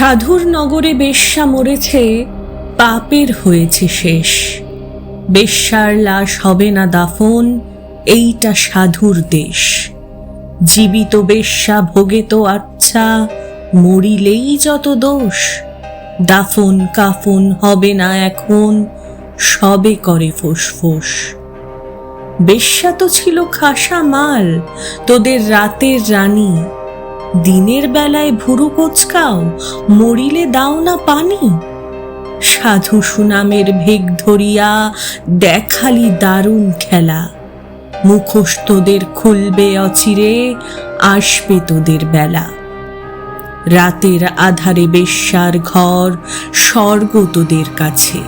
সাধুর নগরে বেশ্যা মরেছে, পাপের হয়েছে শেষ। বেশ্যার লাশ হবে না দাফন, এইটা সাধুর দেশ। জীবিত বেশ্যা, ভোগে তো আচ্ছা মরিলেই যত দোষ। দাফন কাফন হবে না এখন, সবে করে ফোঁস বেশ্যা তো ছিল খাসা মাল, তোদের রাতের রানী। দিনের বেলায় ভুরু কোচকাও, মরিলে দাও না পানি। সাধু সুনামের ভেগ ধরিয়া দেখালি দারুণ খেলা। মুখোশ তোদের খুলবে অচিরে, আসবে তোদের বেলা। রাতের আধারে বেশ্যার ঘর, স্বর্গ তোদের কাছে।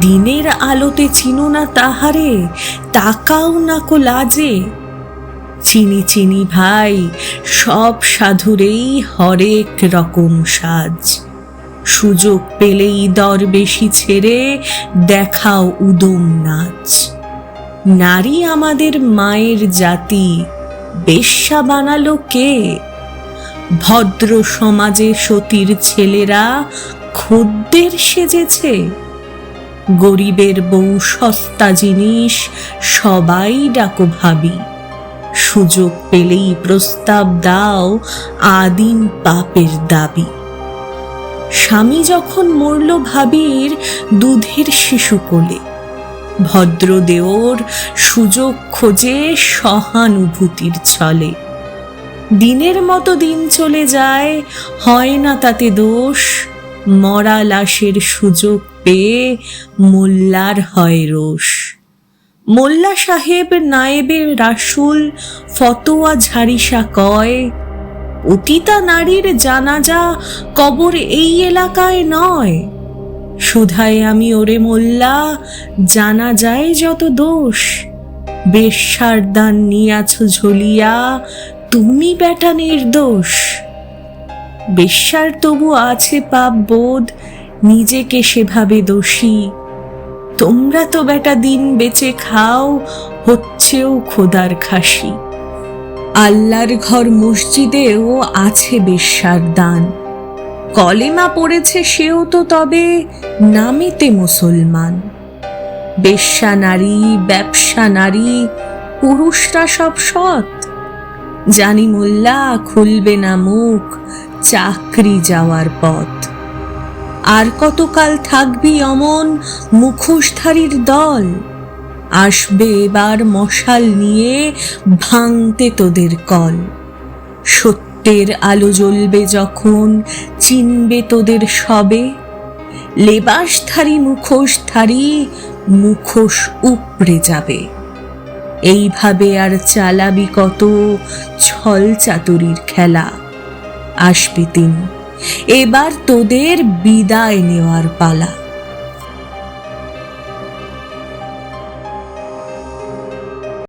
দিনের আলোতে চিনো না তাহারে, তাকাও না কো লাজে। চিনি চিনি ভাই, সব সাধুরেই হরেক রকম সাজ। সুযোগ পেলেই দর বেশি ছেড়ে দেখাও উদম নাচ। নারী আমাদের মায়ের জাতি, বেশ্যা বানালো কে? ভদ্র সমাজে সতীর ছেলেরা খদ্দের সেজেছে। গরিবের বউ সস্তা জিনিস সবাই ডাকো ভাবি। সুযোগ পেলেই প্রস্তাব দাও আদিম পাপের দাবি। স্বামী যখন মরল ভাবির দুধের শিশু কোলে ভদ্র দেওর সুযোগ খোঁজে সহানুভূতির ছলে। দিনের মতো দিন চলে যায়, হয় না তাতে দোষ, মরা লাশের সুযোগ পেয়ে মোল্লার হয় রোষ। মোল্লা সাহেব নায়েবের রাসুল ফতোয়া ঝারিসা কয়, অতীতা নারীর জানাজা কবর এই এলাকায় নয়। সুধায় আমি ওরে মোল্লা, জানা যায় যত দোষ। বেশ্যার দান নিয়াছ ঝুলিয়া, তুমি বেটা নির্দোষ। বেশ্যার তবু আছে পাপ বোধ, নিজেকে সেভাবে দোষী। তোমরা তো বেটা দিন বেঁচে খাও, হচ্ছেও খোদার খাসি। আল্লাহর ঘর মসজিদেও আছে বেশ্যার দান। কলেমা পড়েছে সেও তো তবে নামেতে মুসলমান। বেশ্যা নারী, ব্যবসা নারী, পুরুষরা সব সৎ। জানি মোল্লা খুলবে না মুখ, চাকরি যাওয়ার পথ। আর কতকাল থাকবি অমন মুখোশধারীর দল? আসবে এবার মশাল নিয়ে ভাঙতে তোদের কল। সত্যের আলো জ্বলবে যখন, চিনবে তোদের সবে। লেবাসধারী মুখোশধারী মুখোশ উপড়ে যাবে। এইভাবে আর চালাবি কত ছল চাতুরির খেলা। আসবে তিনি এবার তোদের বিদায় নেওয়ার পালা।